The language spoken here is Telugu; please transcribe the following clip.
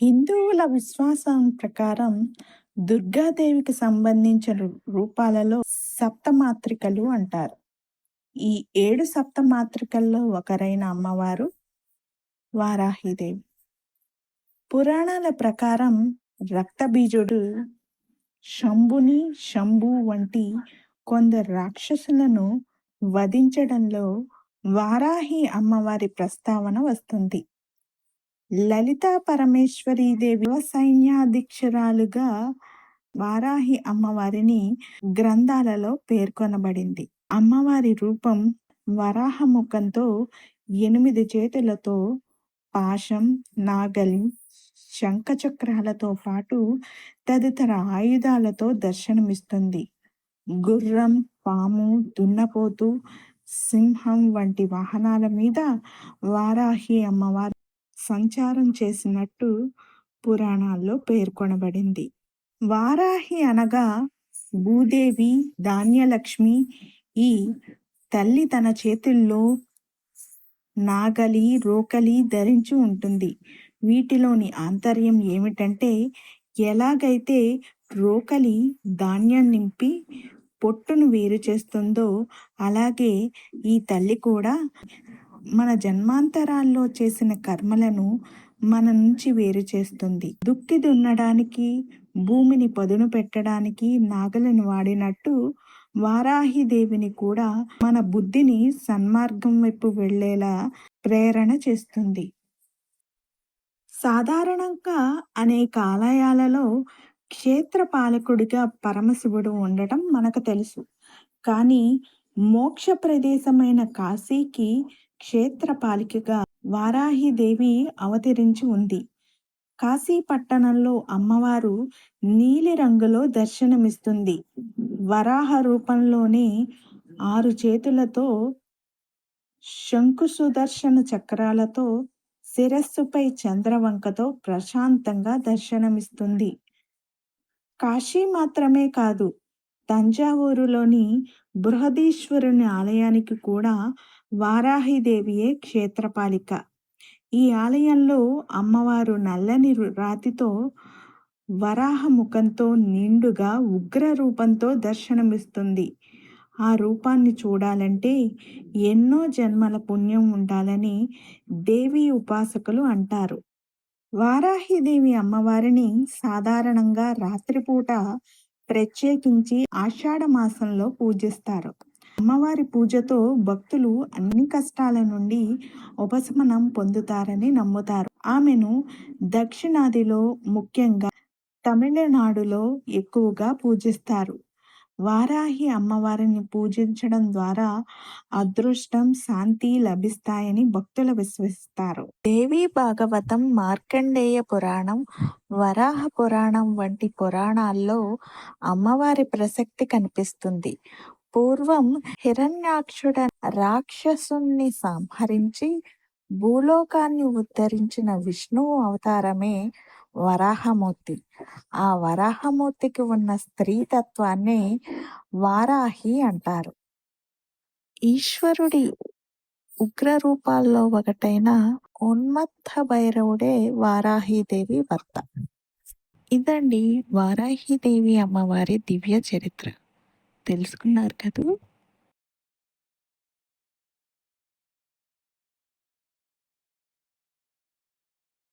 హిందువుల విశ్వాసం ప్రకారం దుర్గాదేవికి సంబంధించిన రూపాలలో సప్తమాత్రికలు అంటారు. ఈ ఏడు సప్తమాత్రికల్లో ఒకరైన అమ్మవారు వారాహిదేవి. పురాణాల ప్రకారం రక్తబీజుడు శంభుని శంభు వంటి కొందరు రాక్షసులను వధించడంలో వారాహి అమ్మవారి ప్రస్తావన వస్తుంది. లలితా పరమేశ్వరీ దేవి సైన్యాధిక్షరాలుగా వారాహి అమ్మవారిని గ్రంథాలలో పేర్కొనబడింది. అమ్మవారి రూపం వరాహ ముఖంతో ఎనిమిది చేతులతో పాశం నాగలి శంఖచక్రాలతో పాటు తదితర ఆయుధాలతో దర్శనమిస్తుంది. గుర్రం పాము దున్నపోతు సింహం వంటి వాహనాల మీద వారాహి అమ్మవారు సంచారం చేసినట్టు పురాణాల్లో పేర్కొనబడింది. వారాహి అనగా భూదేవి ధాన్యలక్ష్మి ఈ తల్లి తన చేతుల్లో నాగలి రోకలి ధరించి ఉంటుంది. వీటిలోని ఆంతర్యం ఏమిటంటే ఎలాగైతే రోకలి ధాన్యం నింపి పొట్టును వేరు చేస్తుందో అలాగే ఈ తల్లి కూడా మన జన్మాంతరాల్లో చేసిన కర్మలను మన నుంచి వేరు చేస్తుంది. దుక్కి దున్నడానికి భూమిని పదును పెట్టడానికి నాగలను వాడినట్టు వారాహి దేవిని కూడా మన బుద్ధిని సన్మార్గం వైపు వెళ్ళేలా ప్రేరణ చేస్తుంది. సాధారణంగా అనేక ఆలయాలలో క్షేత్ర పాలకుడిగా పరమశివుడు ఉండటం మనకు తెలుసు. కానీ మోక్ష ప్రదేశమైన కాశీకి క్షేత్ర పాలికగా వారాహిదేవి అవతరించి ఉంది. కాశీ పట్టణంలో అమ్మవారు నీలిరంగులో దర్శనమిస్తుంది. వరాహ రూపంలోనే ఆరు చేతులతో శంకు సుదర్శన చక్రాలతో శిరస్సుపై చంద్రవంకతో ప్రశాంతంగా దర్శనమిస్తుంది. కాశీ మాత్రమే కాదు తంజావూరులోని బృహదీశ్వరుని ఆలయానికి కూడా వారాహిదేవియే క్షేత్రపాలిక. ఈ ఆలయంలో అమ్మవారు నల్లని రు- రాతితో వరాహ ముఖంతో నిండుగా ఉగ్ర రూపంతో దర్శనమిస్తుంది. ఆ రూపాన్ని చూడాలంటే ఎన్నో జన్మల పుణ్యం ఉండాలని దేవి ఉపాసకులు అంటారు. వారాహిదేవి అమ్మవారిని సాధారణంగా రాత్రిపూట ప్రత్యేకించి ఆషాఢ మాసంలో పూజిస్తారు. అమ్మవారి పూజతో భక్తులు అన్ని కష్టాల నుండి ఉపశమనం పొందుతారని నమ్ముతారు. ఆమెను దక్షిణాదిలో ముఖ్యంగా తమిళనాడులో ఎక్కువగా పూజిస్తారు. వారాహి అమ్మవారిని పూజించడం ద్వారా అదృష్టం శాంతి లభిస్తాయని భక్తులు విశ్వసిస్తారు. దేవి భాగవతం మార్కండేయ పురాణం వరాహ పురాణం వంటి పురాణాల్లో అమ్మవారి ప్రసక్తి కనిపిస్తుంది. పూర్వం హిరణ్యాక్షుడ రాక్షసుణ్ణి సంహరించి భూలోకాన్ని ఉద్ధరించిన విష్ణువు అవతారమే వరాహమూర్తి. ఆ వరాహమూర్తికి ఉన్న స్త్రీ తత్వాన్ని వారాహి అంటారు. ఈశ్వరుడి ఉగ్ర రూపాల్లో ఒకటైన ఉన్మత్త భైరవుడే వారాహిదేవి భర్త. ఇదండి వారాహిదేవి అమ్మవారి దివ్య చరిత్ర. తెలుసుకున్నారు కదా.